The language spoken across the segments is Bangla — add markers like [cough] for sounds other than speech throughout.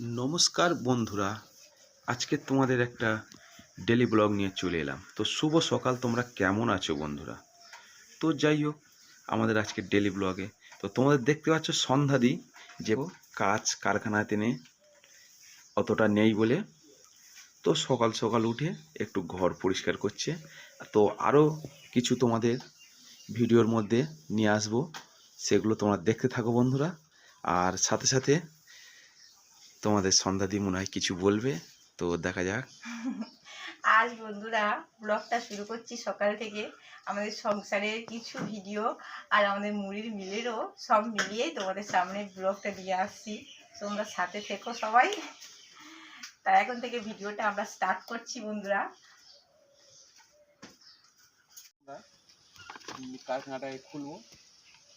নমস্কার বন্ধুরা, আজকে তোমাদের একটা ডেলি ব্লগ নিয়ে চলে এলাম। তো শুভ সকাল, তোমরা কেমন আছো বন্ধুরা? তো যাই হোক, আমাদের আজকে ডেলি ব্লগে তো তোমাদের দেখতে পাচ্ছ সন্ধ্যাদি যে কাজ কারখানাতে নেই অতটা নেই বলে। তো সকাল সকাল উঠে একটু ঘর পরিষ্কার করছে। তো আরও কিছু তোমাদের ভিডিওর মধ্যে নিয়ে আসব, সেগুলো তোমরা দেখতে থাকো বন্ধুরা। আর সাথে সাথে তোমাদের সন্ধ্যাদি মনে হয় কিছু বলবে তো দেখা যাক। [laughs] আজ বন্ধুরা ব্লগটা শুরু করছি সকাল থেকে। আমাদের সংসারের কিছু ভিডিও আর আমাদের মুড়ির মিলেরও সব মিলিয়ে তোমাদের সামনে ব্লগটা দিয়ে আসছি। তোমরা সাথে থেকো সবাই। তা এখন থেকে ভিডিওটা আমরা স্টার্ট করছি বন্ধুরা। কারখানাটায় খুলবো।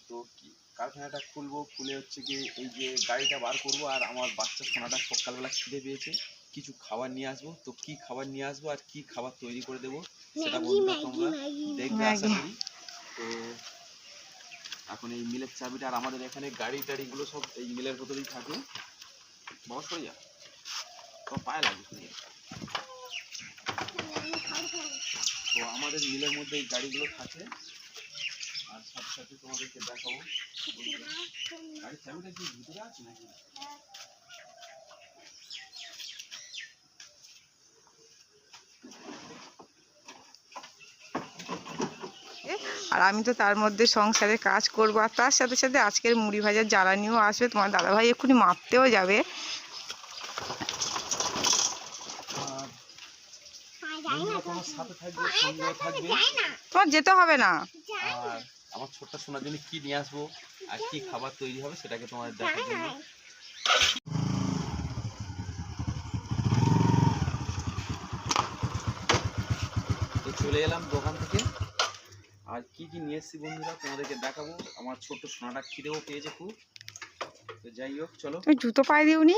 তো কি কারখানাটা খুলবো খুলে হচ্ছে কি এই যে গাড়িটা বার করব আর আমার বাচ্চা সোনাটা সকালবেলা খিদে পেয়েছে কিছু খাবার নিয়ে আসব। তো কি খাবার নিয়ে আসব আর কি খাবার তৈরি করে দেবো সেটা বন্ধুরা তোমরা। দেখবে আশা করি। তো এখন এই মিলের চাবিটা আর আমাদের এখানে গাড়ি টাড়িগুলো সব এই মিলের ভেতরেই থাকে। বস হয়ে যা। তো পায়ে লাগবে শুনে। তো আমাদের মিলের মধ্যে এই গাড়িগুলো থাকে। সাথে তোমাদেরকে দেখাবো। গাড়ির চাবিটা কি ভিতরে আছে নাকি? আর আমি তো তার মধ্যে সংসারে কাজ করব। আর তার সাথে সাথে আজকের মুড়ি ভাজার জ্বালানিও আসবে। তোমার দাদাভাই এক্ষুনি মাপতেও যাবে। তোমার যেতে হবে না। আমার ছোট্ট সোনার জন্য কি নিয়ে আসব আর কি খাবার তৈরি হবে সেটাকে তোমাদের দেখার জন্য। তো চলে এলাম দোকান থেকে। আর কি কি নিয়ে এসেছি বন্ধুরা তোমাদেরকে দেখাবো। আমার ছোট্ট সোনাটা খিদেও পেয়েছে খুব। তো যাই হোক চলো। তুমি জুতো পায়ে দিওনি?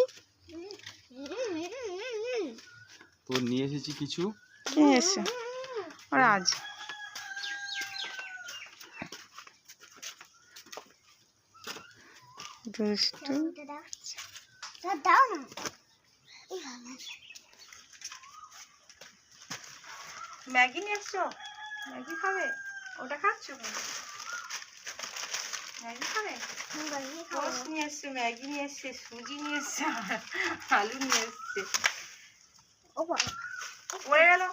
তো নিয়ে এসেছি কিছু। কি এসছে আর আজ? দুষ্টু। ম্যাগি নিয়ে এসছো? ম্যাগি খাবে? ওটা খাচ্ছ ম্যাগি খাবে? টোস্ট নিয়ে এসছে ম্যাগি নিয়ে এসছে সুজি নিয়ে এসছে আলু নিয়ে এসছে। পড়ে গেল?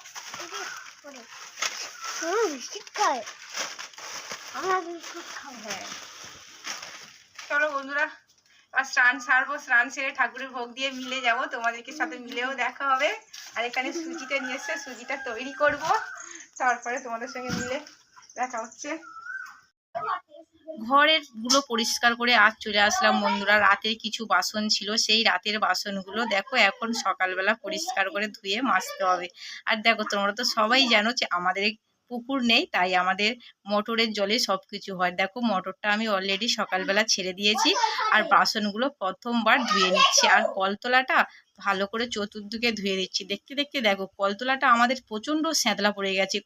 হ্যাঁ। চলো বন্ধুরা, আর স্নান সারবো, স্নান সেরে ঠাকুরের ভোগ দিয়ে মিলে যাব। তোমাদেরকে সাথে মিলেও দেখা হবে। আর এখানে সুজিটা নিয়ে এসছে, সুজিটা তৈরি করব। তারপরে তোমাদের সঙ্গে মিলে দেখা হচ্ছে। ঘরেরগুলো পরিষ্কার করে আজ চলে আসলাম বন্ধুরা। রাতের কিছু বাসন ছিল, সেই রাতের বাসনগুলো দেখো, এখন সকালবেলা পরিষ্কার করে ধুয়ে মাজতে হবে। আর দেখো, তোমরা তো সবাই জানো যে আমাদের পুকুর নেই, তাই আমাদের মোটরের জলে সব কিছু হয়। দেখো, মোটরটা আমি অলরেডি সকালবেলা ছেড়ে দিয়েছি আর বাসনগুলো প্রথমবার ধুয়ে নিচ্ছি। আর কলতলাটা ভালো করে চতুর্দিকে ধুয়ে দিচ্ছি। দেখতে দেখতে দেখো, কলতলাটা আমাদের প্রচণ্ড স্যাঁতলা পড়ে গেছে।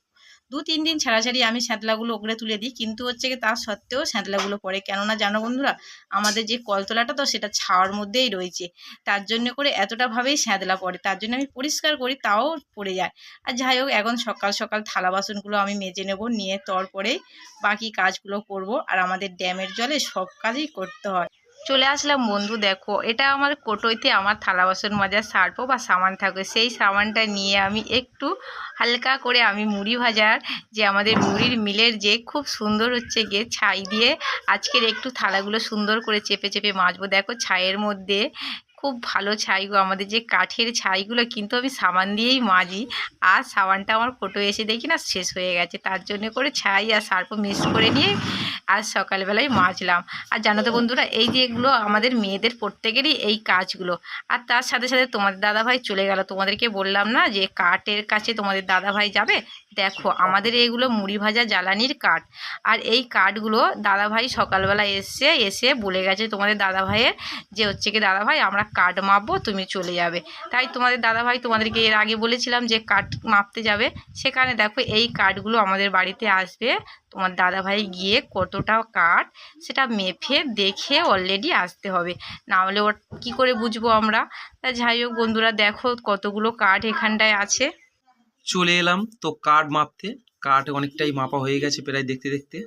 দু, তিন দিন ছাড়াছাড়ি আমি স্যাঁতলাগুলো ওগড়ে তুলে দিই, কিন্তু হচ্ছে কি তার সত্ত্বেও স্যাঁতলাগুলো পড়ে। কেননা জানো বন্ধুরা, আমাদের যে কলতলাটা তো সেটা ছাওয়ার মধ্যেই রয়েছে। তার জন্য করে এতটাভাবেই স্যাঁতলা পড়ে। তার জন্য আমি পরিষ্কার করি, তাও পড়ে যায়। আর যাই হোক, এখন সকাল সকাল থালা বাসনগুলো আমি মেজে নেব, নিয়ে তারপরেই বাকি কাজগুলো করব। আর আমাদের ড্যামের জলে সব কাজই করতে হয়। চলে আসলাম, বন্ধু দেখো, এটা আমার কোটোইতে আমার থালা বাসন মাজার সার্পো বা সামান থাকে সেই সামানটা নিয়ে আমি একটু হালকা করে আমি মুড়ি ভাজার যে আমাদের মুড়ির মিলের যে খুব সুন্দর হচ্ছে গিয়ে ছাই দিয়ে আজকের একটু থালাগুলো সুন্দর করে চেপে চেপে মাজবো। দেখো ছাইয়ের মধ্যে খুব ভালো ছাই গো। আমাদের যে কাঠের ছাইগুলো কিন্তু আমি সাবান দিয়েই মাজি। আর সাবানটা আমার কোটো এসে দেখি না, শেষ হয়ে গেছে। তার জন্য করে ছাই আর সার্ফ মিক্স করে নিয়ে আজ সকালবেলায় মাজলাম। আর জানো তো বন্ধুরা, এই যে এগুলো আমাদের মেয়েদের প্রত্যেকেরই এই কাজগুলো। আর তার সাথে সাথে তোমাদের দাদাভাই চলে গেল। তোমাদেরকে বললাম না যে কাঠের কাছে তোমাদের দাদাভাই যাবে? দেখো, আমাদের এগুলো মুড়ি ভাজা জ্বালানির কাঠ। আর এই কাঠগুলো দাদাভাই সকালবেলা এসে এসে বলে গেছে তোমাদের দাদাভাইয়ের যে হচ্ছে কি, দাদাভাই, আমরা কাঠ মাপবো, তুমি চলে যাবে। তাই তোমাদের দাদাভাই তোমাদেরকে এর আগে বলেছিলাম যে কাঠ মাপতে যাবে। সেখানে দেখো, এই কাঠগুলো আমাদের বাড়িতে আসবে। তোমার দাদাভাই গিয়ে কতটা কাঠ সেটা মেপে দেখে অলরেডি আসতে হবে। না হলে ওর কী করে বুঝব আমরা? তা যাই হোক বন্ধুরা, দেখো কতগুলো কাঠ এখানটায় আছে। চলে এলাম। তো কাঠ মাপতে। কাঠ অনেকটাই মাপা হয়ে গেছে প্রায় দেখতে দেখতে।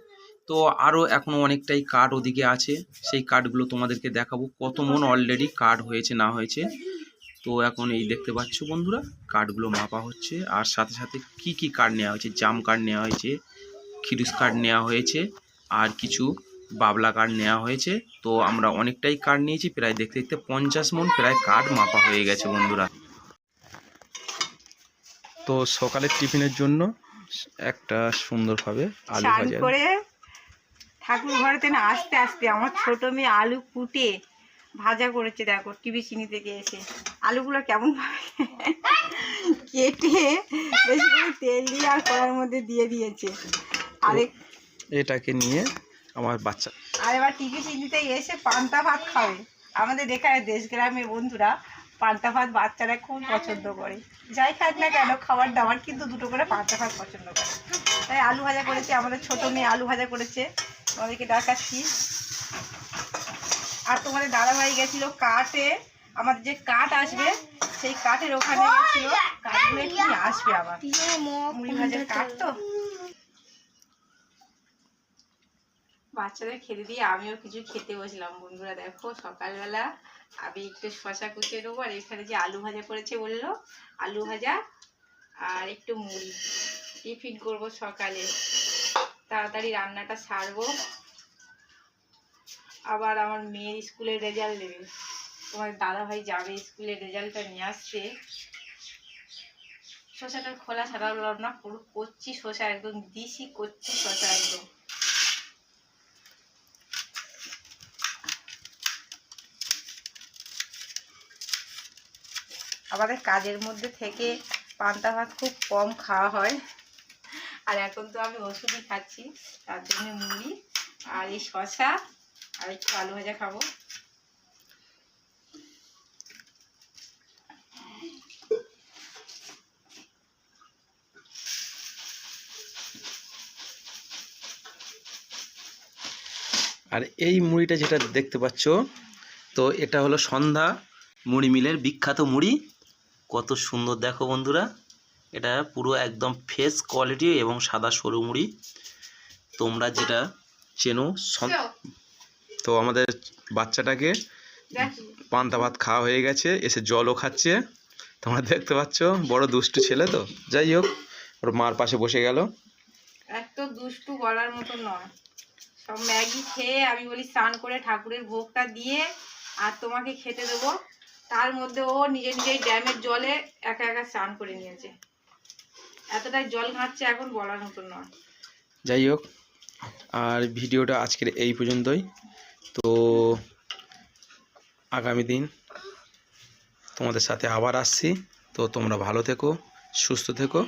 তো আরও এখনও অনেকটাই কাঠ ওদিকে আছে। সেই কাঠগুলো তোমাদেরকে দেখাবো। কত মন অলরেডি কাঠ হয়েছে, না হয়েছে। তো এখন এই দেখতে পাচ্ছ বন্ধুরা কাঠগুলো মাপা হচ্ছে। আর সাথে সাথে কি কি কাঠ নেওয়া হয়েছে? জাম কাঠ নেওয়া হয়েছে, খিরুস কাঠ নেওয়া হয়েছে, আর কিছু বাবলা কাঠ নেওয়া হয়েছে। তো আমরা অনেকটাই কাঠ নিয়েছি। প্রায় দেখতে দেখতে পঞ্চাশ মন প্রায় কাঠ মাপা হয়ে গেছে বন্ধুরা। তো সকালের টিফিনের জন্য একটা সুন্দরভাবে আলু ভাজা। করে ঠাকুর ঘরেতে না আস্তে আস্তে আমার ছোট মেয়ে আলু কুটে ভাজা করেছে দেখো টিভি চিনি থেকে এসে। আলুগুলো কেমনভাবে কেটে বেশি করে তেল দিয়ে আর কড়ার মধ্যে দিয়ে দিয়েছে। আরেক এটাকে নিয়ে আমার বাচ্চা। আর এবার টিভি চিনিতে এসে পান্তা ভাত খাবে। আমাদের এখানে দেশ গ্রামের বন্ধুরা পান্তা ভাত বাচ্চারা খুব পছন্দ করে। যাই খাক না কেন খাবার দাবার কিন্তু দুটো করে পান্তা ভাত পছন্দ করে। তাই আলু ভাজা করেছে আমাদের ছোট মেয়ে আলু ভাজা করেছে। আমাদেরকে ডাকাচ্ছি। আর তোমাদের দাদাভাই গেছিল কাঠে। আমাদের যে কাঠ আসবে সেই কাঠের ওখানে গেছিল। কাঠগুলো কি আসবে আবার। মুড়ি ভাজার কাঠ তো। বাচ্চাদের খেতে দিয়ে আমিও কিছু খেতে বসলাম। বন্ধুরা দেখো, সকালবেলা আমি একটু শশা কুচিয়ে দেবো আর এখানে যে আলু ভাজা করেছে বলল, আলু ভাজা আর একটু মুড়ি। টিফিন করব সকালে। তাড়াতাড়ি রান্নাটা সারবো। আবার আমার মেয়ের স্কুলের রেজাল্ট দেবে। তোমার দাদা ভাই যাবে স্কুলের রেজাল্টটা নিয়ে আসছে। শসাটা খোলা সারালাম না, পুরো কচ্ছি শসা একদম, দিশি কচ্ছি শসা একদম। আমাদের কাজের মধ্যে থেকে পান্তা ভাত খুব কম খাওয়া হয়। আর এখন তো আমি ওষুধই খাচ্ছি, তার জন্য মুড়ি আর এই শশা আর একটু আলু ভাজা খাব। আর এই মুড়িটা যেটা দেখতে পাচ্ছ, তো এটা হলো সন্ধ্যা মুড়ি মিলের বিখ্যাত মুড়ি। কত সুন্দর দেখো বন্ধুরা। এটা পুরো একদম ফ্রেশ কোয়ালিটি এবং সাদা সরু মুড়ি। তোমরা যেটা চেনো তো আমাদের বাচ্চাটাকে পান্তা ভাত খাওয়া হয়ে গেছে এসে জলও খাচ্ছে। তোমরা দেখতে পাচ্ছ বড় দুষ্টু ছেলে তো। যাই হোক ওর মার পাশে বসে গেল। এত দুষ্টু বলার মতো নয়। সব ম্যাগি খেয়ে আমি বলি স্নান করে ঠাকুরের ভোগটা দিয়ে আর তোমাকে খেতে দেবো। তার মধ্যে ও নিজে নিজেই ড্যামের জলে একা একা স্নান করে নিয়েছে। এতটাই জল ঘাঁটছে এখন বলার মতো নয়। যাই হোক, আর ভিডিওটা আজকের এই পর্যন্তই। তো আগামী দিন তোমাদের সাথে আবার আসছি। তো তোমরা ভালো থেকো, সুস্থ থেকো।